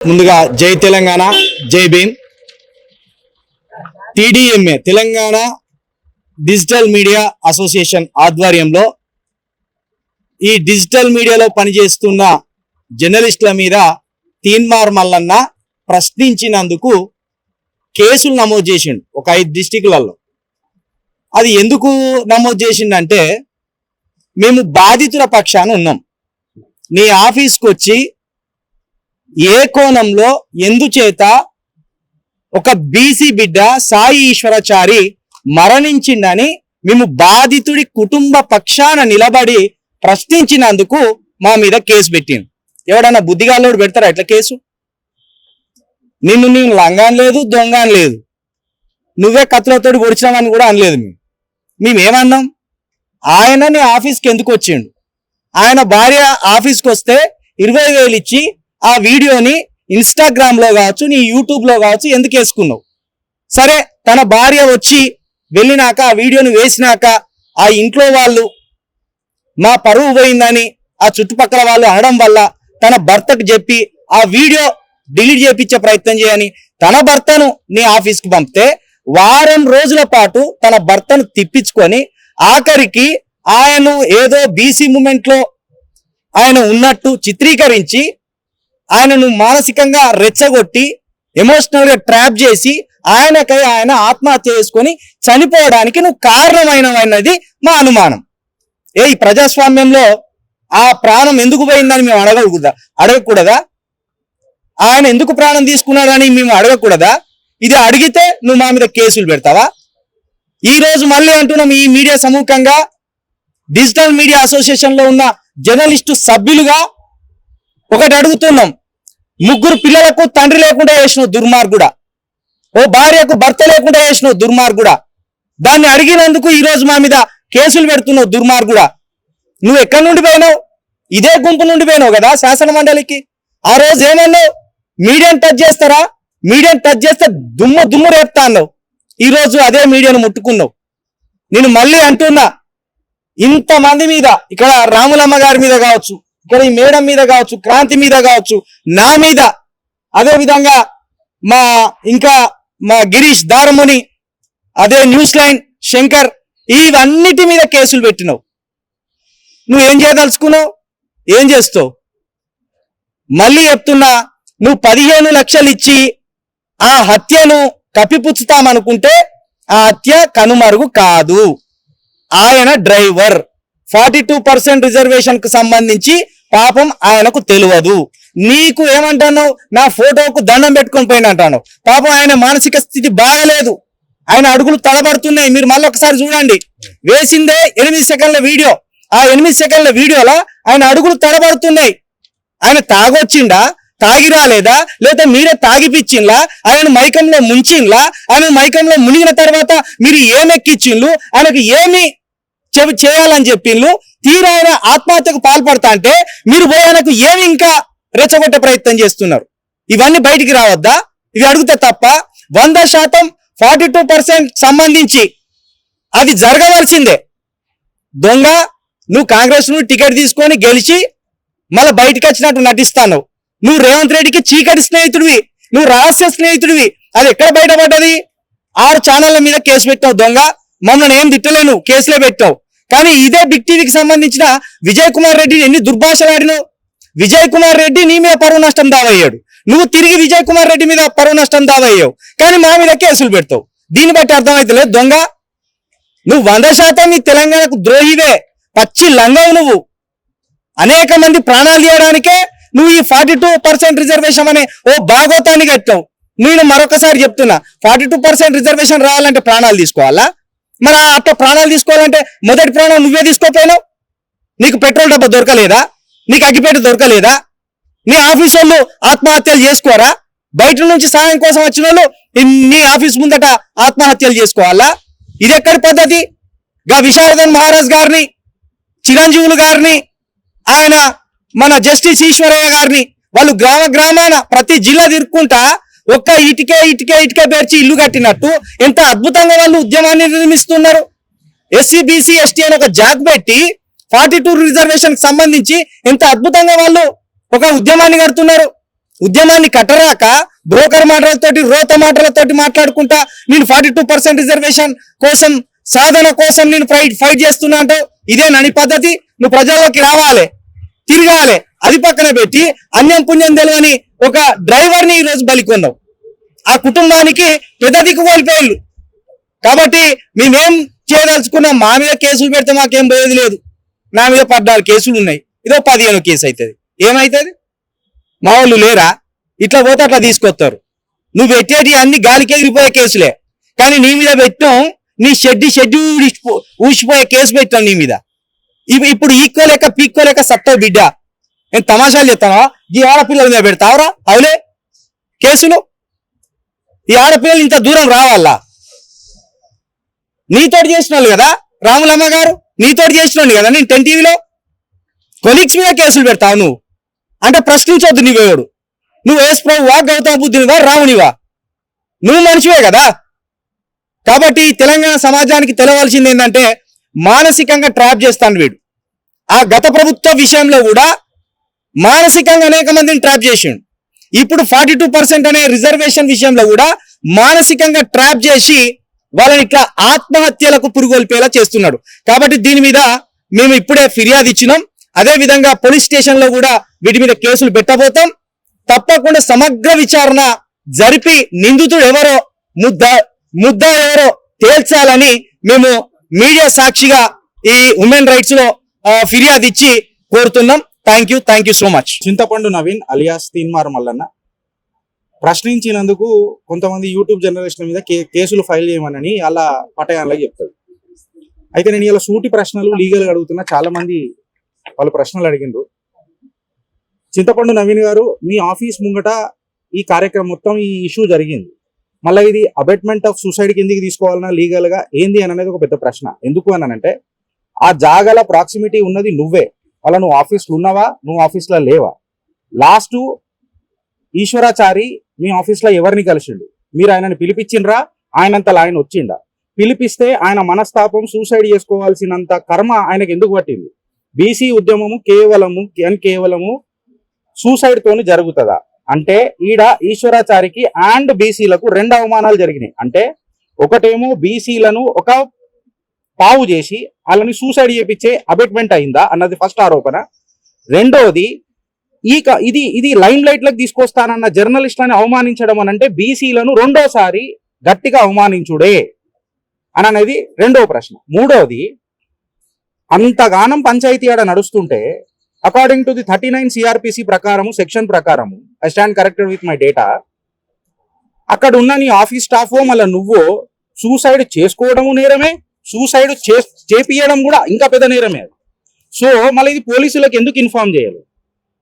ముందుగా Jai Telangana Jai Bhim. TDMA Telangana digital media association ఆధ్వర్యంలో ఈ డిజిటల్ మీడియాలో పనిచేస్తున్న జర్నలిస్టుల మీద తీన్మార్ మల్లన్న ప్రశ్నించినందుకు కేసులు నమోదు చేసిండు ఒక ఐదు డిస్టిక్లలో. అది ఎందుకు నమోదు చేసిండంటే మేము బాధితుల పక్షాన ఉన్నాం. నీ ఆఫీస్కి వచ్చి ఏ కోణంలో ఎందుచేత ఒక బీసీ బిడ్డ సాయి ఈశ్వరాచారి మరణించిందని మేము బాధితుడి కుటుంబ పక్షాన నిలబడి ప్రశ్నించినందుకు మా మీద కేసు పెట్టింది ఎవడన్నా బుద్ధిగాలోడు పెడతారా ఎట్లా కేసు? నిన్ను నేను లంగాన్ లేదు దొంగన్ లేదు. నువ్వే కత్తులతోటి పొడిచినామని కూడా అనలేదు మేము. మేమేమన్నాం? ఆయన నీ ఆఫీస్కి ఎందుకు వచ్చిండు? ఆయన భార్య ఆఫీస్కి వస్తే ఇరవై వేలు ఇచ్చి ఆ వీడియోని ఇన్స్టాగ్రామ్లో కావచ్చు నీ యూట్యూబ్లో కావచ్చు ఎందుకు వేసుకున్నావు? సరే తన భార్య వచ్చి వెళ్ళినాక ఆ వీడియోని వేసినాక ఆ ఇంట్లో వాళ్ళు మా పరువు పోయిందని ఆ చుట్టుపక్కల వాళ్ళు అనడం వల్ల తన భర్తకు చెప్పి ఆ వీడియో డిలీట్ చేపించే ప్రయత్నం చేయని తన భర్తను నీ ఆఫీస్కి పంపితే వారం రోజుల పాటు తన భర్తను తిప్పించుకొని ఆఖరికి ఆయను ఏదో బీసీ మూమెంట్లో ఆయన ఉన్నట్టు చిత్రీకరించి ఆయనను మానసికంగా రెచ్చగొట్టి ఎమోషనల్గా ట్రాప్ చేసి ఆయనకై ఆయన ఆత్మహత్య చేసుకొని చనిపోవడానికి నువ్వు కారణమైనది మా అనుమానం. ఏ ఈ ప్రజాస్వామ్యంలో ఆ ప్రాణం ఎందుకు పోయిందని మేము అడగకూడదా? అడగకూడదా? ఆయన ఎందుకు ప్రాణం తీసుకున్నాడని మేము అడగకూడదా? ఇది అడిగితే నువ్వు మా మీద కేసులు పెడతావా? ఈ రోజు మళ్ళీ అంటున్నాం ఈ మీడియా సమూహంగా డిజిటల్ మీడియా అసోసియేషన్లో ఉన్న జర్నలిస్టు సభ్యులుగా ఒకటి అడుగుతున్నాం. ముగ్గురు పిల్లలకు తండ్రి లేకుండా చేసిన దుర్మార్గుడా. ఓ భార్యకు భర్త లేకుండా చేసిన దుర్మార్గుడా. దాన్ని అడిగినందుకు ఈరోజు మా మీద కేసులు పెడుతున్నావు దుర్మార్గుడా. నువ్వు ఎక్కడి నుండి పోయినావు? ఇదే గుంపు నుండి పోయినావు కదా శాసన మండలికి. ఆ రోజు ఏమన్నావు? మీడియం టచ్ చేస్తారా? మీడియం టచ్ చేస్తే దుమ్ము దుమ్ము రేపుతా అన్నావు. ఈ రోజు అదే మీడియాను ముట్టుకున్నావు. నేను మళ్ళీ అంటున్నా ఇంతమంది మీద ఇక్కడ రాములమ్మ గారి మీద కావచ్చు ఇక్కడ ఈ మేడం మీద కావచ్చు క్రాంతి మీద కావచ్చు నా మీద. అదే విధంగా మా ఇంకా మా గిరీష్ దారముని అదే న్యూస్ లైన్ శంకర్ ఇవన్నిటి మీద కేసులు పెట్టినావు. నువ్వు ఏం చేయదలుచుకున్నావు? ఏం చేస్తావు? మళ్ళీ చెప్తున్నా నువ్వు పదిహేను లక్షలు ఇచ్చి ఆ హత్యను కప్పిపుచ్చుతామనుకుంటే ఆ హత్య కనుమరుగు కాదు. ఆయన డ్రైవర్. ఫార్టీ టూ పర్సెంట్ రిజర్వేషన్కు సంబంధించి పాపం ఆయనకు తెలియదు. నీకు ఏమంటాను నా ఫోటోకు దండం పెట్టుకొని పోయిన అంటాను పాపం ఆయన మానసిక స్థితి బాగలేదు. ఆయన అడుగులు తడబడుతున్నాయి మీరు మళ్ళీ ఒకసారి చూడండి. వేసిందే ఎనిమిది సెకండ్ల వీడియో. ఆ ఎనిమిది సెకండ్ల వీడియోలో ఆయన అడుగులు తడబడుతున్నాయి ఆయన తాగొచ్చిండా? తాగి రాలేదా లేదా మీరే తాగిపిచ్చిండ్లా? ఆయన మైకంలో ముంచిండ్లా? ఆయన మైకంలో మునిగిన తర్వాత మీరు ఏమెక్కిచ్చిండ్లు ఆయనకు ఏమి చెవి చేయాలని చెప్పిండ్రు తీరాయన ఆత్మహత్యకు పాల్పడతా అంటే మీరు పోయి ఏమి ఇంకా రెచ్చగొట్టే ప్రయత్నం చేస్తున్నారు? ఇవన్నీ బయటికి రావద్దా? ఇవి అడిగితే తప్ప వంద శాతం ఫార్టీ టూ పర్సెంట్ సంబంధించి అది జరగవలసిందే. దొంగ నువ్వు కాంగ్రెస్ను టికెట్ తీసుకొని గెలిచి మళ్ళీ బయటికి వచ్చినట్టు నటిస్తాను నువ్వు రేవంత్ రెడ్డికి చీకటి స్నేహితుడివి నువ్వు రహస్య స్నేహితుడివి. అది ఎక్కడ బయటపడ్డది? ఆరు ఛానళ్ళ మీద కేసు పెట్టావు దొంగ. మమ్మల్ని ఏం తిట్టలేను కేసులే పెట్టావు. కానీ ఇదే బిగ్ టీవీకి సంబంధించిన విజయ్ కుమార్ రెడ్డిని ఎన్ని దుర్భాషలు ఆడినావు విజయ్ కుమార్ రెడ్డి నీ మీద పరువు నష్టం దావయ్యాడు. నువ్వు తిరిగి విజయ్ కుమార్ రెడ్డి మీద పరువు నష్టం దావయ్యావు. కానీ మా మీద కేసులు పెడతావు. దీన్ని బట్టి అర్థమైతలేదు దొంగ. నువ్వు వంద శాతం ఈ తెలంగాణకు ద్రోహివే. పచ్చి లంగవు నువ్వు. అనేక మంది ప్రాణాలు తీయడానికే నువ్వు ఈ ఫార్టీ టూ పర్సెంట్ రిజర్వేషన్ అనే ఓ భాగోతాన్ని కట్టావు. నేను మరొకసారి చెప్తున్నా ఫార్టీ టూ పర్సెంట్ రిజర్వేషన్ రావాలంటే ప్రాణాలు తీసుకోవాలా? మరి ఆ అట్లా ప్రాణాలు తీసుకోవాలంటే మొదటి ప్రాణం నువ్వే తీసుకోపోయినావు నీకు పెట్రోల్ డబ్బా దొరకలేదా? నీకు అగ్గిపేట దొరకలేదా? నీ ఆఫీస్ వాళ్ళు ఆత్మహత్యలు చేసుకోరా? బయట నుంచి సాయం కోసం వచ్చిన వాళ్ళు నీ ఆఫీస్ ముందట ఆత్మహత్యలు చేసుకోవాలా? ఇది ఎక్కడి పద్ధతి? గా విశారదన్ మహారాజ్ గారిని చిరంజీవులు గారిని ఆయన మన జస్టిస్ ఈశ్వరయ్య గారిని వాళ్ళు గ్రామ గ్రామాన ప్రతి జిల్లా తిరుక్కుంటా ఒక్క ఇటుకే ఇటుకే ఇటుకే పేర్చి ఇల్లు కట్టినట్టు ఎంత అద్భుతంగా వాళ్ళు ఉద్యమాన్ని నిర్మిస్తున్నారు. ఎస్సీ బీసీ ఎస్టీ అని ఒక జాగ్ పెట్టి ఫార్టీ టూ రిజర్వేషన్ సంబంధించి ఎంత అద్భుతంగా వాళ్ళు ఒక ఉద్యమాన్ని కడుతున్నారు. ఉద్యమాన్ని కట్టరాక బ్రోకర్ మాటలతోటి రోత మాటలతోటి మాట్లాడుకుంటా నేను ఫార్టీ టూ పర్సెంట్ రిజర్వేషన్ కోసం సాధన కోసం నేను ఫైట్ ఫైట్ చేస్తున్నా అంటే ఇదే నని పద్ధతి. నువ్వు ప్రజల్లోకి రావాలి తిరగాలి అది పక్కన పెట్టి అన్యం పుణ్యం తెలియని ఒక డ్రైవర్ని ఈరోజు బలికొందావు ఆ కుటుంబానికి పెద్ద దిక్కు కాబట్టి మేమేం చేయదలుచుకున్నాం మా మీద కేసులు పెడితే మాకేం పోయేది లేదు. నా మీద పద్నాలుగు కేసులు ఉన్నాయి. ఇదో పదిహేను కేసు అవుతుంది ఏమవుతుంది మా వాళ్ళు లేరా? ఇట్లా పోతే అట్లా తీసుకొస్తారు. నువ్వు పెట్టేటి అన్ని గాలికి ఎగిరిపోయే కేసులే. కానీ నీ మీద పెట్టాం నీ షెడ్ షెడ్ ఊడిపో- ఊసిపోయే కేసు పెట్టాం నీ మీద. ఇప్పుడు ఈక్వలేక పీక్కోలేక సత్తావు బిడ్డ. నేను తమాషాలు చెప్తావా ఈ ఆడపిల్లల మీద పెడతావరా? అవులే. కేసులు? ఈ ఆడపిల్లలు ఇంత దూరం రావాలా? నీతోటి చేసిన వాళ్ళు కదా? రాములమ్మ గారు నీతోటి చేసిన వాళ్ళు కదా? నేను టెన్ టీవీలో? కొలీగ్స్ మీద కేసులు పెడతావు నువ్వు. అంటే ప్రశ్నించొద్దు నీవేవుడు నువ్వు వేసు ప్రభువా గౌతమ బుద్ధునివా రామునివా నువ్వు మనిషివే కదా? కాబట్టి తెలంగాణ సమాజానికి తెలవాల్సింది ఏంటంటే మానసికంగా ట్రాప్ చేస్తాను వీడు. ఆ గత ప్రభుత్వ విషయంలో కూడా మానసికంగా అనేక మందిని ట్రాప్ చేసిండు. ఇప్పుడు ఫార్టీ టూ పర్సెంట్ అనే రిజర్వేషన్ విషయంలో కూడా మానసికంగా ట్రాప్ చేసి వాళ్ళని ఇట్లా ఆత్మహత్యలకు పురుగొల్పేలా చేస్తున్నాడు. కాబట్టి దీని మీద మేము ఇప్పుడే ఫిర్యాదు ఇచ్చినాం. అదే విధంగా పోలీస్ స్టేషన్లో కూడా వీటి మీద కేసులు పెట్టబోతాం. తప్పకుండా సమగ్ర విచారణ జరిపి నిందితుడు ఎవరో ముద్ద ముద్ద ఎవరో తేల్చాలని మేము మీడియా సాక్షిగా ఈ ఉమెన్ రైట్స్లో ఫిర్యాదు ఇచ్చి కోరుతున్నాం. Thank you thank you so much Chintapandu Naveen alias Teenmaar Mallanna. ప్రశ్నించినందుకు కొంతమంది యూట్యూబ్ జర్నలిస్టుల మీద కేసులు ఫైల్ చేయమని అలా పటయాన్లకు చెప్తాడు. అయితే నేను ఇలా సూటి ప్రశ్నలు లీగల్గా అడుగుతున్నా. చాలా మంది వాళ్ళు ప్రశ్నలు అడిగిండ్రు. చింతపండు నవీన్ గారు మీ ఆఫీస్ ముంగట ఈ కార్యక్రమం మొత్తం ఈ ఇష్యూ జరిగింది. మళ్ళీ ఇది అబెట్మెంట్ ఆఫ్ సూసైడ్ కిందికి తీసుకోవాలన్నా లీగల్గా ఏంది అని అనేది ఒక పెద్ద ప్రశ్న. ఎందుకు అని అంటే ఆ జాగల ప్రాక్సిమిటీ ఉన్నది నువ్వే. వాళ్ళ నువ్వు ఆఫీస్లో ఉన్నావా? నువ్వు ఆఫీస్లో లేవా? లాస్ట్ ఈశ్వరాచారి మీ ఆఫీస్లో ఎవరిని కలిసిండు? మీరు ఆయనని పిలిపించిండ్రా? ఆయనంతలా ఆయన వచ్చిండా? పిలిపిస్తే ఆయన మనస్తాపం సూసైడ్ చేసుకోవాల్సినంత కర్మ ఆయనకు ఎందుకు పట్టింది? బీసీ ఉద్యమము కేవలము కేవలము సూసైడ్ తోని జరుగుతుందా? అంటే ఈడ ఈశ్వరాచారికి అండ్ బీసీలకు రెండు అవమానాలు జరిగినాయి. అంటే ఒకటేమో బీసీలను ఒక పావు చేసి వాళ్ళని సూసైడ్ చేపించే అబెట్మెంట్ అయిందా అన్నది ఫస్ట్ ఆరోపణ. రెండోది ఈ క- ఇది ఇది లైమ్ లైట్లకు తీసుకొస్తానన్న జర్నలిస్టులను అవమానించడం అని అంటే బీసీలను రెండోసారి గట్టిగా అవమానించుడే అని అనేది రెండో ప్రశ్న. మూడోది అంతగానం పంచాయతీ ఆడ నడుస్తుంటే according to the thirty nine CRPC ప్రకారము సెక్షన్ ప్రకారము I stand corrected with my data అక్కడ ఉన్న నీ ఆఫీస్ స్టాఫ్ మళ్ళీ నువ్వు సూసైడ్ చేసుకోవడము నేరమే? సూసైడ్ చే చేపియడం కూడా ఇంకా పెద్ద నేరమే అది. సో మళ్ళీ ఇది పోలీసులకు ఎందుకు ఇన్ఫార్మ్ చేయాలి?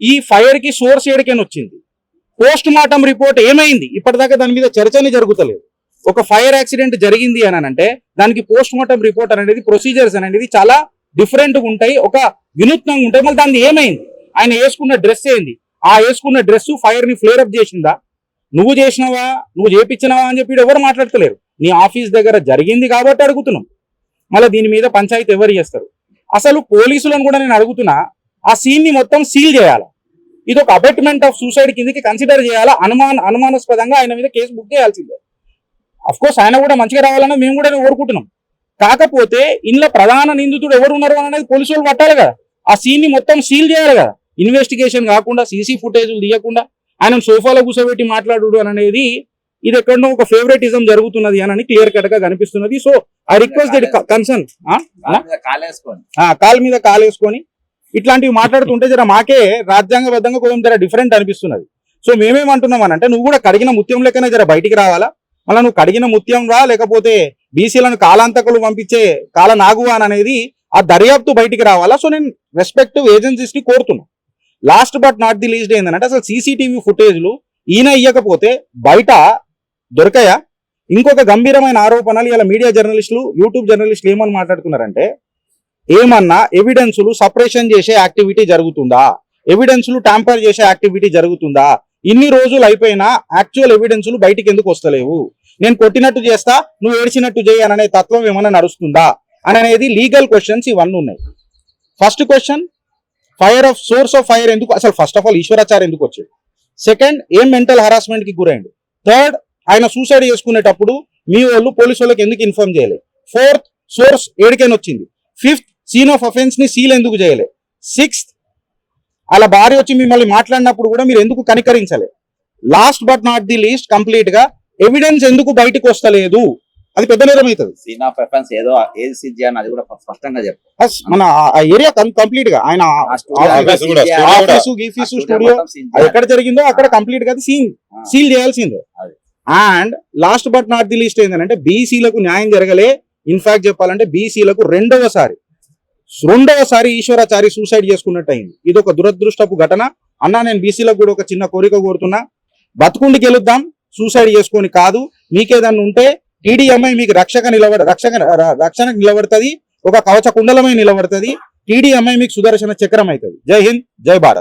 ఈ ఫైర్కి సోర్స్ ఏడికైనా వచ్చింది. పోస్ట్ మార్టం రిపోర్ట్ ఏమైంది? ఇప్పటిదాకా దాని మీద చర్చనే జరుగుతలేదు. ఒక ఫైర్ యాక్సిడెంట్ జరిగింది అని అంటే దానికి పోస్ట్ మార్టం రిపోర్ట్ అనేది ప్రొసీజర్స్ అనేది చాలా డిఫరెంట్గా ఉంటాయి ఒక వినూత్నంగా ఉంటాయి. మళ్ళీ దాన్ని ఏమైంది? ఆయన వేసుకున్న డ్రెస్ ఏంది? ఆ వేసుకున్న డ్రెస్ ఫైర్ని అప్ చేసిందా? నువ్వు చేసినావా? నువ్వు చేపించినవా అని చెప్పి ఎవరు మాట్లాడతలేరు. నీ ఆఫీస్ దగ్గర జరిగింది కాబట్టి అడుగుతున్నాం. మళ్ళీ దీని మీద పంచాయతీ ఎవరు చేస్తారు? అసలు పోలీసులను కూడా నేను అడుగుతున్నా ఆ సీన్ని మొత్తం సీల్ చేయాలి? ఇది ఒక అబెట్మెంట్ ఆఫ్ సూసైడ్ కిందకి కన్సిడర్ చేయాలా? అనుమాన అనుమానాస్పదంగా ఆయన మీద కేసు బుక్ చేయాల్సిందే. అఫ్ కోర్స్ ఆయన కూడా మంచిగా రావాలని మేము కూడా కోరుకుంటున్నాం. కాకపోతే ఇందులో ప్రధాన నిందితుడు ఎవరు ఉన్నారు అనేది పోలీసు వాళ్ళు పట్టాలి కదా. ఆ సీన్ని మొత్తం సీల్ చేయాలి కదా. ఇన్వెస్టిగేషన్ కాకుండా సీసీ ఫుటేజ్లు తీయకుండా ఆయన సోఫాలో కూర్చోబెట్టి మాట్లాడు అనేది ఇది ఎక్కడో ఒక ఫేవరెటిజం జరుగుతున్నది అని క్లియర్ కట్గా కనిపిస్తున్నది. సో ఐ రిక్వెస్ట్ కన్సర్న్ కాలు మీద కాలు వేసుకొని ఇట్లాంటివి మాట్లాడుతుంటే జర మాకే రాజ్యాంగబద్ధంగా కొంచెం జర డిఫరెంట్ అనిపిస్తున్నది. సో మేమేమంటున్నాం అని అంటే నువ్వు కూడా కడిగిన ముత్యం లెక్కనే జర బయటికి రావాలా? మళ్ళీ నువ్వు కడిగిన ముత్యం రా లేకపోతే బీసీలను కాలాంతకులు పంపించే కాల నాగువా అని అనేది ఆ దర్యాప్తు బయటికి రావాలా? సో నేను రెస్పెక్టివ్ ఏజెన్సీస్ని కోరుతున్నా. Last but not the least ఏంటంటే అసలు సీసీటీవీ ఫుటేజ్లు ఈయన ఇయ్యకపోతే బయట దొరకాయా? ఇంకొక గంభీరమైన ఆరోపణలు ఇలా మీడియా జర్నలిస్టులు యూట్యూబ్ జర్నలిస్టులు ఏమని మాట్లాడుతున్నారంటే ఏమన్నా ఎవిడెన్సులు సపరేషన్ చేసే యాక్టివిటీ జరుగుతుందా? ఎవిడెన్సులు ట్యాంపర్ చేసే యాక్టివిటీ జరుగుతుందా? ఇన్ని రోజులు అయిపోయినా యాక్చువల్ ఎవిడెన్సులు బయటికి ఎందుకు వస్తలేవు? నేను కొట్టినట్టు చేస్తా నువ్వు ఏడ్చినట్టు చేయి అనే తత్వం ఏమైనా నడుస్తుందా? అని అనేది లీగల్ క్వశ్చన్స్ ఇవన్నీ ఉన్నాయి. First question fire of source of fire ఎందుకు అసలు ఫస్ట్ ఆఫ్ ఆల్ ఈశ్వరాచార్య ఎందుకు వచ్చాడు? సెకండ్ ఏం మెంటల్ హరాస్మెంట్కి గురైండు? థర్డ్ ఆయన సూసైడ్ చేసుకునేటప్పుడు మీ వాళ్ళు పోలీసు వాళ్ళకి ఎందుకు ఇన్ఫార్మ్ చేయలేదు ఫోర్త్ సోర్స్ ఏడికైనా వచ్చింది. ఫిఫ్త్ సీన్ ఆఫ్ అఫెన్స్ని సీల్ ఎందుకు చేయలే? సిక్స్త్ అలా భార్య వచ్చి మిమ్మల్ని మాట్లాడినప్పుడు కూడా మీరు ఎందుకు కనికరించలే? Last but not the least కంప్లీట్గా ఎవిడెన్స్ ఎందుకు బయటకు వస్తలేదు? అది పెద్ద నేరం అవుతుంది. సీన్ ఆఫ్ ఎఫెన్స్ ఏదో ఏది చేయాలని అది కూడా స్పష్టంగా చెప్పు మన ఆ ఏరియా కంప్లీట్గా ఆయన ఆఫీసు గీఫీసు స్టూడియో. ఎక్కడ జరిగిందో అక్కడ కంప్లీట్గా సీన్. సీల్ చేయాల్సిందే. అది. And last but not the least ఏంటంటే బీసీలకు న్యాయం జరగలే. ఇన్ఫాక్ట్ చెప్పాలంటే బీసీలకు రెండవసారి రెండవసారి ఈశ్వరాచారి సూసైడ్ చేసుకున్నట్టు అయింది ఇది ఒక దురదృష్టపు ఘటన. అన్నా నేను బీసీలకు కూడా ఒక చిన్న కోరిక కోరుతున్నా. బతుకుండి గెలుద్దాం. సూసైడ్ చేసుకొని కాదు. మీకేదన్నా ఉంటే టీడీఎంఐ మీకు రక్షక నిలబడ రక్షక రక్షణకు నిలబడుతుంది. ఒక కవచ కుండలమై నిలబడుతుంది. టీడీఎంఐ మీకు సుదర్శన చక్రం అవుతుంది జై హింద్ జై భారత్.